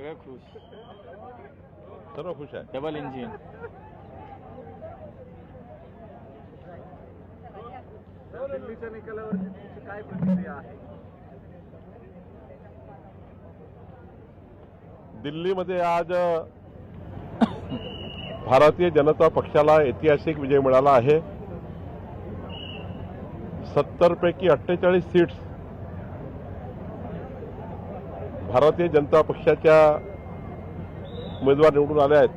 सगळे खुश. सर्व खुश आहे. डबल इंजिन दिल्लीच्या निकालावरती तुमची काय प्रतिक्रिया आहे? दिल्लीमध्ये आज भारतीय जनता पक्षाला ऐतिहासिक विजय मिळाला आहे. सत्तर पैकी अठ्ठेचाळीस सीट्स भारतीय जनता पक्षाच्या उमेदवार निवडून आले आहेत.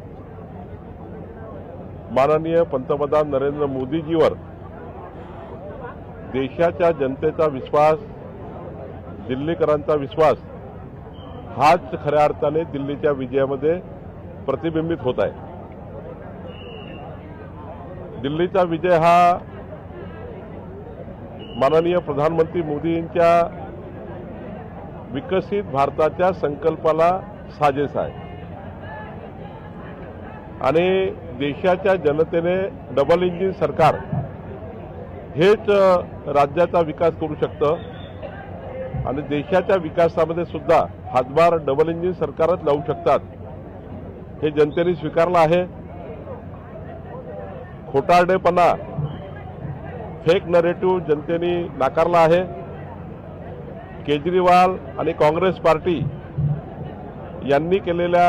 माननीय पंतप्रधान नरेंद्र मोदीजीवर देशाच्या जनतेचा विश्वास दिल्लीकरांचा विश्वास हाच खऱ्या अर्थाने दिल्लीच्या विजयामध्ये प्रतिबिंबित होत आहे. दिल्लीचा विजय हा माननीय प्रधानमंत्री मोदींच्या विकसित भारताच्या संकल्पाला साजेस आहे. आणि देशाच्या जनतेने डबल इंजिन सरकार हेच राज्याचा विकास करू शकतं. आणि देशाच्या विकासामध्ये सुद्धा हातभार डबल इंजिन सरकारच लावू शकतात. हे जनतेने स्वीकारलं आहे. खोटारडेपणा फेक नरेटिव्ह जनतेने नाकारला आहे. केजरीवाल आणि काँग्रेस पार्टी यांनी केलेल्या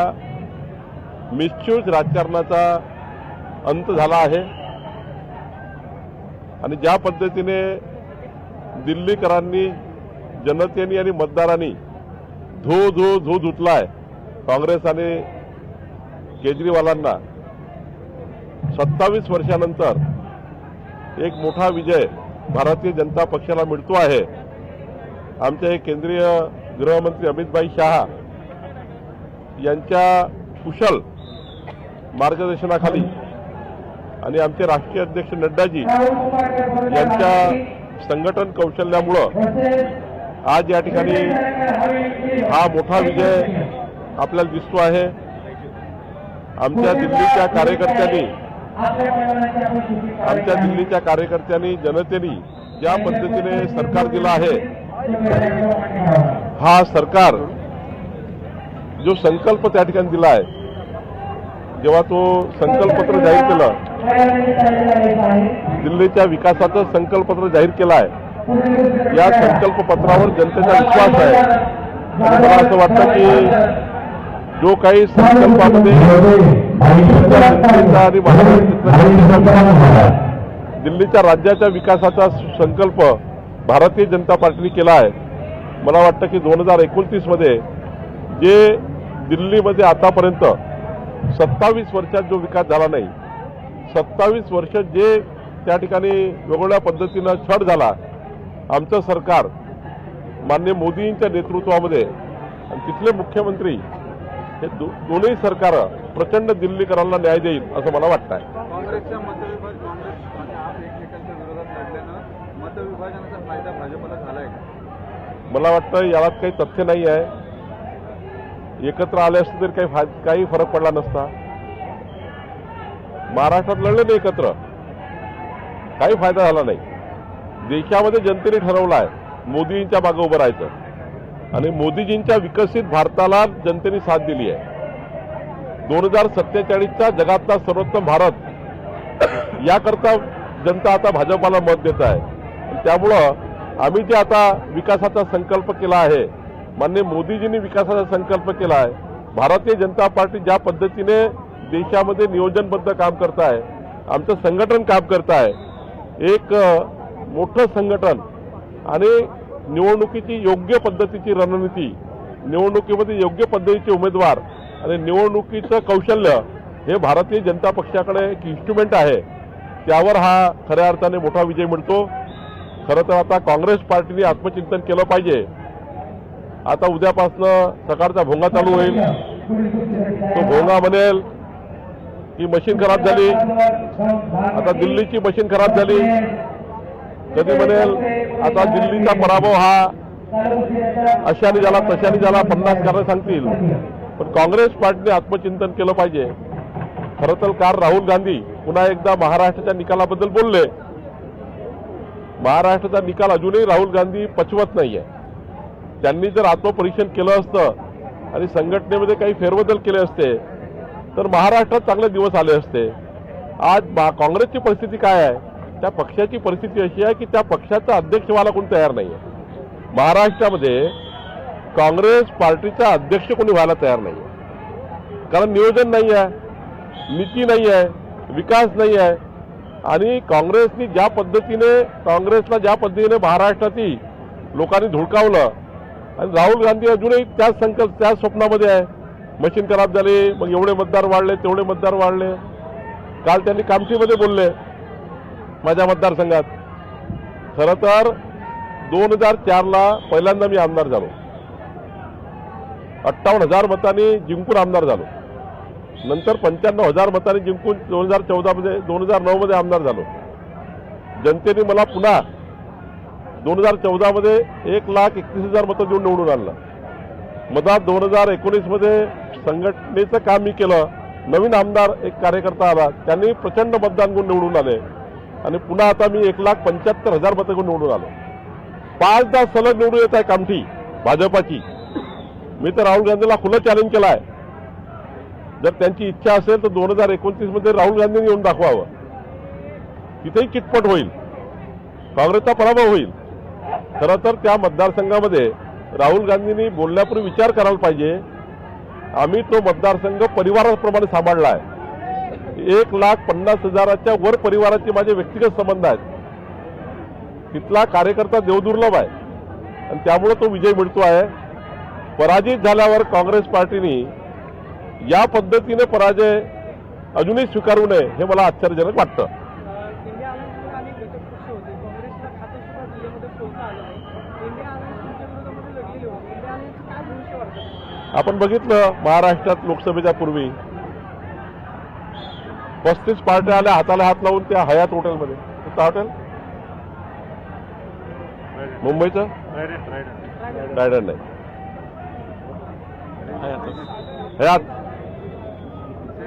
मिसच्यूज राजकारणाचा अंत झाला आहे. आणि ज्या पद्धतीने दिल्लीकरांनी जनतेने आणि मतदारांनी धो धो धो धुतलाय काँग्रेस आणि केजरीवालांना सत्तावीस वर्षानंतर एक मोठा विजय भारतीय जनता पक्षाला मिळतो आहे. आमचे केंद्रीय गृहमंत्री अमितभाई शहा यांच्या कुशल मार्गदर्शनाखाली आणि आमचे राष्ट्रीय अध्यक्ष नड्डाजी यांच्या संघटन कौशल्यामुळं आज या ठिकाणी हा मोठा विजय आपल्याला दिसतो आहे. आमच्या दिल्लीच्या कार्यकर्त्यांनी आमच्या दिल्लीच्या कार्यकर्त्यांनी जनतेने ज्या पद्धतीने सरकार दिलं आहे हा सरकार जो संकल्प त्या ठिकाणी दिला आहे जेव्हा तो संकल्पपत्र जाहीर केलं दिल्लीच्या विकासाचं संकल्पपत्र जाहीर केलं आहे या संकल्पपत्रावर जनतेचा विश्वास आहे. आणि मला असं वाटतं की जो काही संकल्पामध्ये जनतेचा आणि दिल्लीच्या राज्याच्या विकासाचा संकल्प भारतीय जनता पार्टीने केला आहे. मला वाटतं की दोन हजार एकोणतीसमध्ये जे दिल्लीमध्ये आतापर्यंत सत्तावीस वर्षात जो विकास झाला नाही सत्तावीस वर्ष जे त्या ठिकाणी वेगवेगळ्या पद्धतीनं छड झाला आमचं सरकार मान्य मोदींच्या नेतृत्वामध्ये आणि तिथले मुख्यमंत्री हे दो, दोन्ही सरकार प्रचंड दिल्लीकरांना न्याय देईल असं मला वाटतं आहे विभाजनाचा फायदा भाजपला झालाय मला वाटतं यात काही तथ्य नाही आहे. एकत्र आले असते तरी काही काही फरक पडला नसता. महाराष्ट्रात लढले नाही एकत्र. काही फायदा झाला नाही. देशामध्ये जनतेने ठरवलं आहे मोदींच्या मागे उभं राहायचं. आणि मोदीजींच्या विकसित भारताला जनतेने साथ दिली आहे. दोन हजार सत्तेचाळीसचा जगातला सर्वोत्तम भारत याकरता जनता आता भाजपाला मत देत आहे. त्यामुळं आम्ही जे आता विकासाचा संकल्प केला आहे. मान्य मोदीजींनी विकासाचा संकल्प केला आहे. भारतीय जनता पार्टी ज्या पद्धतीने देशामध्ये नियोजनबद्ध काम करत आहे आमचं संघटन काम करत आहे एक मोठं संघटन आणि निवडणुकीची योग्य पद्धतीची रणनीती निवडणुकीमध्ये योग्य पद्धतीचे उमेदवार आणि निवडणुकीचं कौशल्य हे भारतीय जनता पक्षाकडे एक इन्स्ट्रुमेंट आहे. त्यावर हा खऱ्या अर्थाने मोठा विजय मिळतो. खरं तर आता काँग्रेस पार्टीने आत्मचिंतन केलं पाहिजे. आता उद्यापासनं सकाळचा भोंगा चालू होईल. तो भोंगा म्हणेल की मशीन खराब झाली. आता दिल्लीची मशीन खराब झाली. कधी म्हणेल आता दिल्लीचा पराभव हा अशाने झाला तशाने झाला पन्नास कारण सांगतील. पण काँग्रेस पार्टीने आत्मचिंतन केलं पाहिजे. खरं तर काल राहुल गांधी पुन्हा एकदा महाराष्ट्राच्या निकालाबद्दल बोलले. महाराष्ट्राचा निकाल अजूनही राहुल गांधी पचवत नाही आहे त्यांनी जर आत्मपरीक्षण केलं असतं आणि संघटनेमध्ये काही फेरबदल केले असते तर महाराष्ट्रात चांगले दिवस आले असते. आज मा काँग्रेसची परिस्थिती काय आहे? त्या पक्षाची परिस्थिती अशी आहे की त्या पक्षाचा अध्यक्ष व्हायला कोणी तयार नाही आहे महाराष्ट्रामध्ये काँग्रेस पार्टीचा अध्यक्ष कोणी व्हायला तयार नाही आहे कारण नियोजन नाही आहे नीती नाही आहे विकास नाही आहे आणि काँग्रेसनी ज्या पद्धतीने काँग्रेसला ज्या पद्धतीने महाराष्ट्रातील लोकांनी धुडकावलं आणि राहुल गांधी अजूनही त्याच संकल्प त्याच स्वप्नामध्ये आहे. मशीन खराब झाली मग एवढे मतदार वाढले तेवढे मतदार वाढले. काल त्यांनी कामठीमध्ये बोलले माझ्या मतदारसंघात. खरं तर दोन हजार चारला पहिल्यांदा मी आमदार झालो. अठ्ठावन्न हजार मतांनी जिंकून आमदार झालो. नंतर पंच्याण्णव हजार मतांनी जिंकून दोन हजार चौदामध्ये दोन हजार नऊमध्ये आमदार झालो. जनतेने मला पुन्हा दोन हजार चौदामध्ये एक लाख एकतीस हजार मतं देऊन निवडून आणलं. मधात दोन हजार एकोणीसमध्ये संघटनेचं काम मी केलं. नवीन आमदार एक कार्यकर्ता आला. त्यांनी प्रचंड मतदान घेऊन निवडून आले. आणि पुन्हा आता मी एक लाख पंच्याहत्तर हजार मतं घेऊन निवडून आलो. पाचदा सलग निवडून येत आहे कामठी भाजपाची. मी तर राहुल गांधीला खुलं चॅलेंज केलं आहे जर त्यांची इच्छा असेल तर दोन हजार एकोणतीसमध्ये राहुल गांधींनी येऊन दाखवावं. तिथेही किटपट होईल? काँग्रेसचा पराभव होईल. खरं तर त्या मतदारसंघामध्ये राहुल गांधींनी बोलण्यापूर्वी विचार करायला पाहिजे. आम्ही तो मतदारसंघ परिवाराप्रमाणे सांभाळला आहे एक लाख पन्नास हजाराच्या वर परिवाराचे माझे व्यक्तिगत संबंध आहेत. तिथला कार्यकर्ता देवदुर्लभ आहे. आणि त्यामुळे तो विजय मिळतो आहे. पराजित झाल्यावर काँग्रेस पार्टीने या पद्धतीने पराजय अजूनही स्वीकारू नये हे मला आश्चर्यजनक वाटतं? आपण बघितलं महाराष्ट्रात लोकसभेच्या पूर्वी पस्तीस पार्ट्या आल्या हाताला हात लावून त्या हयात हॉटेलमध्ये. कुठलं हॉटेल? मुंबईचं? रायडन नाही. हयात.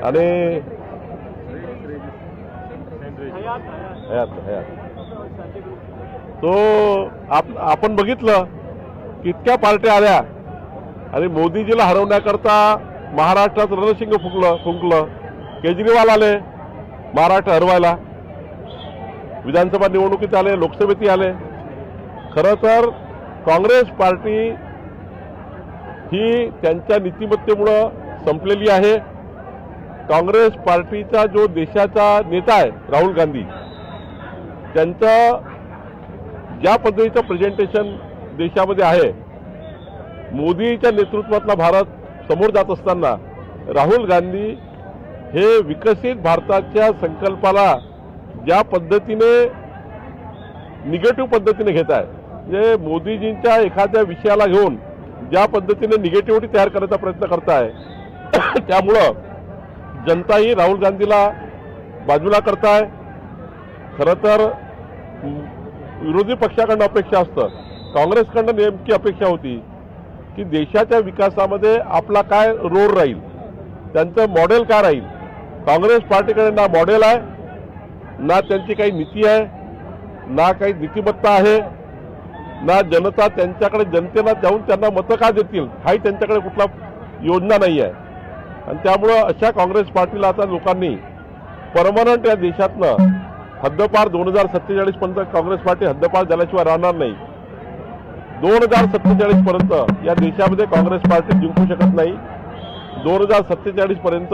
आणि तो आप- आपण बघितलं की इतक्या पार्ट्या आल्या. आणि मोदीजीला हरवण्याकरता महाराष्ट्रात रणशिंग फुंकलं फुंकलं. केजरीवाल आले महाराष्ट्र हरवायला. विधानसभा निवडणुकीत आले लोकसभेत आले. खरं तर काँग्रेस पार्टी ही त्यांच्या नीतिमत्तेमुळं संपलेली आहे. काँग्रेस पार्टीचा जो देशाचा नेता आहे राहुल गांधी त्यांचं ज्या पद्धतीचं प्रेझेंटेशन देशामध्ये आहे मोदीच्या नेतृत्वातला भारत समोर जात असताना राहुल गांधी हे विकसित भारताच्या संकल्पाला ज्या पद्धतीने निगेटिव्ह पद्धतीने घेत आहे. म्हणजे मोदीजींच्या एखाद्या विषयाला घेऊन ज्या पद्धतीने निगेटिव्हिटी तयार करण्याचा प्रयत्न करत आहे त्यामुळं जनताही राहुल गांधीला बाजूला करताय. खरं तर विरोधी पक्षाकडनं अपेक्षा असतं. काँग्रेसकडनं नेमकी अपेक्षा होती की देशाच्या विकासामध्ये आपला काय रोल राहील? त्यांचं मॉडेल काय राहील? काँग्रेस पार्टीकडे ना मॉडेल आहे ना त्यांची काही नीती आहे ना काही नीतिमत्ता आहे ना जनता त्यांच्याकडे जनतेला जाऊन त्यांना मतं का देतील? हाही त्यांच्याकडे कुठला योजना नाही आहे. आणि त्यामुळं अशा काँग्रेस पार्टीला आता लोकांनी परमनंट या देशातनं हद्दपार दोन हजार सत्तेचाळीस पर्यंत काँग्रेस पार्टी हद्दपार झाल्याशिवाय राहणार नाही. दोन हजार सत्तेचाळीस पर्यंत या देशामध्ये काँग्रेस पार्टी जिंकू शकत नाही. दोन हजार सत्तेचाळीस पर्यंत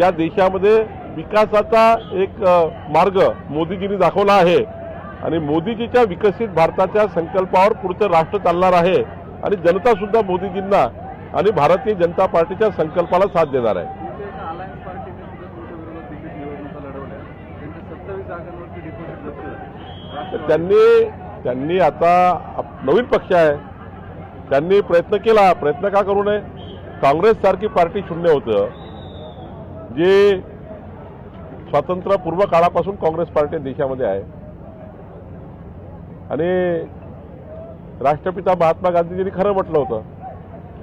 या देशामध्ये विकासाचा एक मार्ग मोदीजींनी दाखवला आहे. आणि मोदीजीच्या विकसित भारताच्या संकल्पावर पुढचं राष्ट्र चालणार आहे. आणि जनता सुद्धा मोदीजींना आणि भारतीय जनता पार्टीच्या संकल्पाला साथ देणार आहे. त्यांनी त्यांनी आता नवीन पक्ष आहे. त्यांनी प्रयत्न केला. प्रयत्न का करू नये? काँग्रेस सारखी पार्टी शून्य होतं. जे स्वातंत्र्यपूर्व काळापासून काँग्रेस पार्टी देशामध्ये आहे. आणि राष्ट्रपिता महात्मा गांधीजींनी खरं म्हटलं होतं.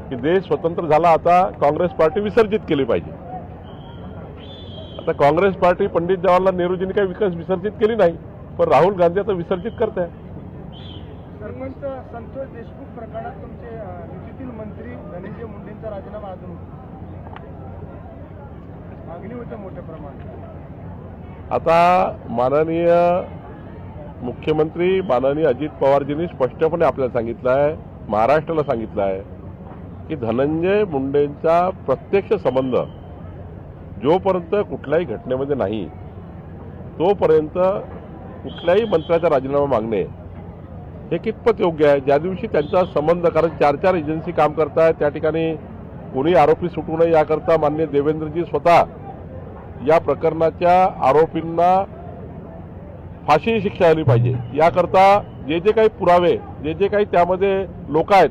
की देश स्वतंत्र झाला आता काँग्रेस पार्टी विसर्जित केली पाहिजे. आता काँग्रेस पार्टी पंडित जवाहरलाल नेहरूजींनी काही विकास विसर्जित केली नाही पण राहुल गांधी आता विसर्जित करत आहे. सरपंच संतोष देशमुख प्रकरणात तुमचे युतीतील मंत्री धनंजय मुंडेंचा राजीनामा अजून मागणी होते मोठ्या प्रमाणात. आता माननीय मुख्यमंत्री माननीय अजित पवारजींनी स्पष्टपणे आपल्याला सांगितलं आहे महाराष्ट्राला सांगितलं आहे की धनंजय मुंडेंचा प्रत्यक्ष संबंध जोपर्यंत कुठल्याही घटनेमध्ये नाही तोपर्यंत कुठल्याही मंत्र्याचा राजीनामा मागणे हे कितपत योग्य आहे? ज्या दिवशी त्यांचा संबंध कारण चार चार एजन्सी काम करतायत त्या ठिकाणी कोणी आरोपी सुटू नये याकरता मान्य देवेंद्रजी स्वतः या प्रकरणाच्या आरोपींना फाशी शिक्षा झाली पाहिजे. याकरता जे जे काही पुरावे जे जे काही त्यामध्ये लोक आहेत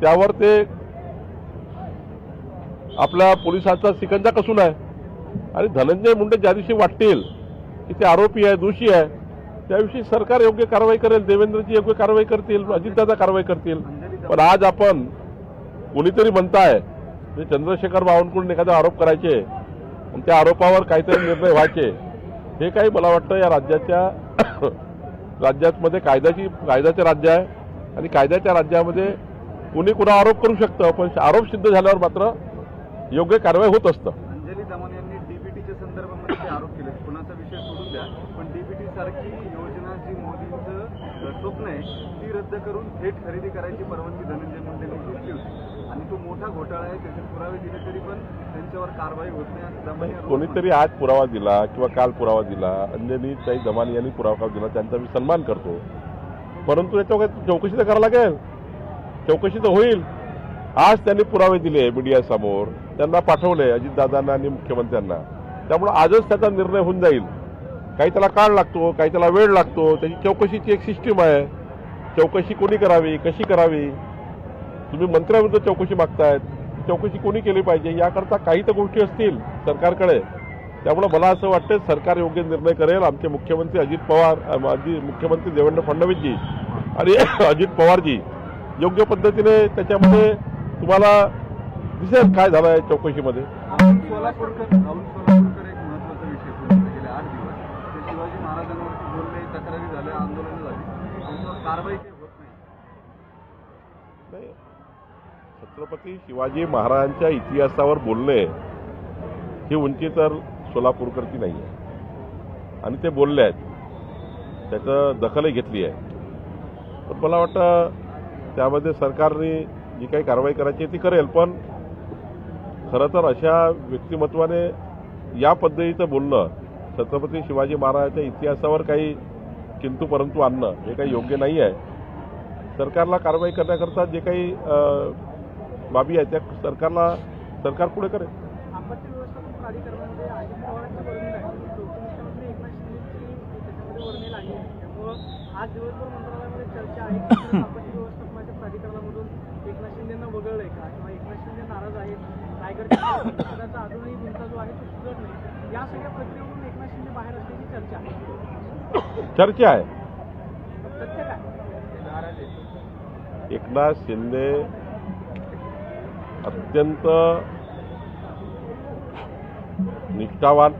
त्यावर ते आपल्या पोलिसांचा सिकंजा कसून आहे? आणि धनंजय मुंडे ज्या दिवशी वाटतील की ते आरोपी आहे दोषी आहे त्याविषयी सरकार योग्य कारवाई करेल देवेंद्रजी योग्य कारवाई करतील अजितदादा कारवाई करतील. पण आज आपण कोणीतरी म्हणताय म्हणजे चंद्रशेखर बावनकुळे एखादा आरोप करायचे आणि त्या आरोपावर काहीतरी निर्णय व्हायचे. हे काही मला वाटतं या राज्याच्या राज्यामध्ये कायद्याची कायद्याचे राज्य आहे. आणि कायद्याच्या राज्यामध्ये कुणी कुणा आरोप करू शकतं पण आरोप सिद्ध झाल्यावर मात्र योग्य कारवाई होत असतं. अंजली दमन यांनी डीबीटीच्या संदर्भामध्ये ते आरोप केले. कुणाचा विषय सोडून द्या पण डीबीटी सारखी योजना जी मोदींचं स्वप्न आहे ती रद्द करून थेट खरेदी करायची परवानगी धनंजय मुंडेंनी घेतली होती. आणि तो मोठा घोटाळा आहे त्याचे पुरावे दिले तरी पण त्यांच्यावर कारवाई होत नाही. असं दमन यांनी कोणीतरी आज पुरावा दिला किंवा काल पुरावा दिला. अंजनी ताई दमानी यांनी पुरावा दिला त्यांचा मी सन्मान करतो. परंतु काही चौकशी तर करावं लागेल. चौकशी तर होईल. आज त्यांनी पुरावे दिले मीडियासमोर त्यांना पाठवले अजितदादांना आणि मुख्यमंत्र्यांना. त्यामुळे आजच त्याचा निर्णय होऊन जाईल. काही त्याला काळ लागतो काही त्याला वेळ लागतो. त्याची चौकशीची एक सिस्टीम आहे. चौकशी कोणी करावी कशी करावी? तुम्ही मंत्र्याविरुद्ध चौकशी मागतायत. चौकशी कोणी केली पाहिजे याकरता काही तर गोष्टी असतील सरकारकडे. त्यामुळे मला असं वाटतं सरकार योग्य निर्णय करेल. आमचे मुख्यमंत्री अजित पवार माजी मुख्यमंत्री देवेंद्र फडणवीसजी आणि अजित पवारजी योग्य पद्धतीने त्याच्यामध्ये तुम्हाला दिसेल काय झालं आहे चौकशीमध्ये? राहुल सोलापूरकर राहुल सोलापूरकर एक महत्त्वाचा विषय पुढे गेले आठ दिवस. ते शिवाजी महाराजांवरती बोलले तक्रारी झाल्या आंदोलनं झाली. त्यांच्यावर कारवाई काही होत नाही. नाही. छत्रपती शिवाजी महाराजांच्या इतिहासावर बोलणे ही उंची तर सोलापूरकरची नाही आहे आणि ते बोलले आहेत. त्याचं दखलही घेतली आहे. पण मला वाटतं त्यामध्ये सरकारने जी काही कारवाई करायची आहे ती करेल पण खरं तर अशा व्यक्तिमत्वाने या पद्धतीचं बोलणं छत्रपती शिवाजी महाराजांच्या इतिहासावर काही किंतू परंतु आणणं हे काही योग्य नाही आहे. सरकारला कारवाई करण्याकरता जे काही बाबी आहेत त्या सरकारला सरकार पुढे करेल. आज दिवसभर मंत्रालयामध्ये चर्चा आहे. का? किंवा एकनाथ शिंदे नाराज आहेत रायगडच्या पदाचा अजूनही गुंता जो आहे तो नाही. या सगळ्या प्रक्रियेवरून एकनाथ शिंदे बाहेर असल्याची चर्चा आहे. चर्चा आहे. सत्य काय? एकनाथ शिंदे अत्यंत निष्ठावान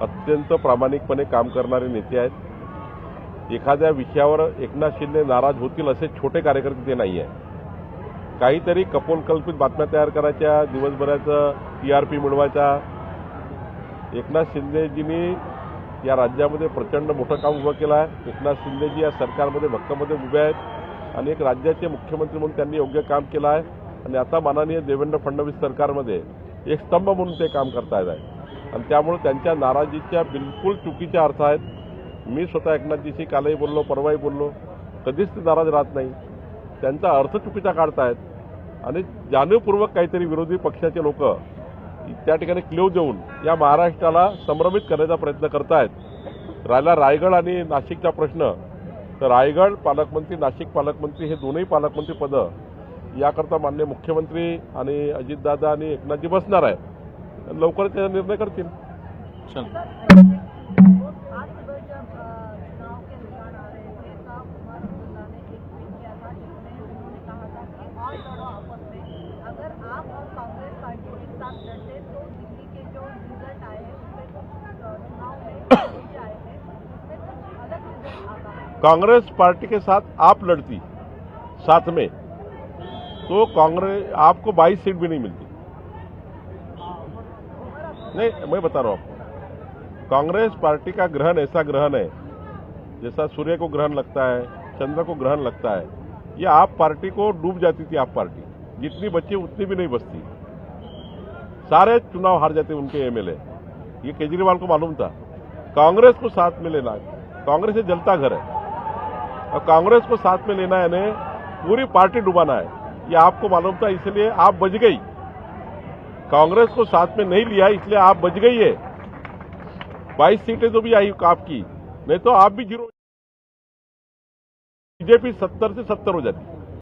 अत्यंत प्रामाणिकपणे काम करणारे नेते आहेत. एखाद्या विषयावर एकनाथ शिंदे नाराज होतील असे छोटे कार्यकर्ते ते नाही आहे काहीतरी कपोलकल्पित बातम्या तयार करायच्या दिवसभराचं टी आर पी मिळवायचा. एकनाथ शिंदेजींनी या राज्यामध्ये प्रचंड मोठं काम उभं केलं आहे. एकनाथ शिंदेजी या सरकारमध्ये भक्कमध्ये उभे आहेत आणि एक राज्याचे मुख्यमंत्री म्हणून त्यांनी योग्य काम केलं आहे. आणि आता माननीय देवेंद्र फडणवीस सरकारमध्ये एक स्तंभ म्हणून ते काम करतायत. आहे आणि त्यामुळे त्यांच्या नाराजीच्या बिलकुल चुकीच्या अर्थ आहेत. मी स्वतः एकनाथजीशी कालही बोललो परवाही बोललो. कधीच ते नाराज राहत नाही. त्यांचा अर्थ चुकीचा काढतायत. आणि जाणीवपूर्वक काहीतरी विरोधी पक्षाचे लोक त्या ठिकाणी क्लेव देऊन या महाराष्ट्राला संभ्रमित करण्याचा प्रयत्न करतायत. राहिला रायगड आणि नाशिकचा प्रश्न. तर रायगड पालकमंत्री नाशिक पालकमंत्री हे दोनही पालकमंत्री पदं याकरता मान्य मुख्यमंत्री आणि अजितदादा आणि एकनाथजी बसणार आहे लवकरच त्याचा निर्णय करतील. अगर आप और कांग्रेस पार्टी साथ लड़ते तो दिल्ली के जो रिज़ल्ट आए चुनाव में आए हैं, उसमें कुछ अलग कांग्रेस पार्टी के साथ आप लड़ती, साथ में तो कांग्रेस, आपको 22 सीट भी नहीं मिलती। नहीं, मैं बता रहा हूँ आपको। कांग्रेस पार्टी का ग्रहण ऐसा ग्रहण है, जैसा सूर्य को ग्रहण लगता है, चंद्र को ग्रहण लगता है। ये आप पार्टी को डूब जाती थी आप पार्टी। जितनी बची उतनी भी नहीं बचती। सारे चुनाव हार जाते उनके एमएलए। ये केजरीवाल को मालूम था। कांग्रेस को साथ में लेना कांग्रेस ये जलता घर है। और कांग्रेस को साथ में लेना है पूरी पार्टी डुबाना है। ये आपको मालूम था, इसलिए आप बच गई। कांग्रेस को साथ में नहीं लिया, इसलिए आप बच गई है। बाईस सीटें तो भी आई आपकी। नहीं तो आप भी ज़ीरो बीजेपी सत्तर से सत्तर हो जाती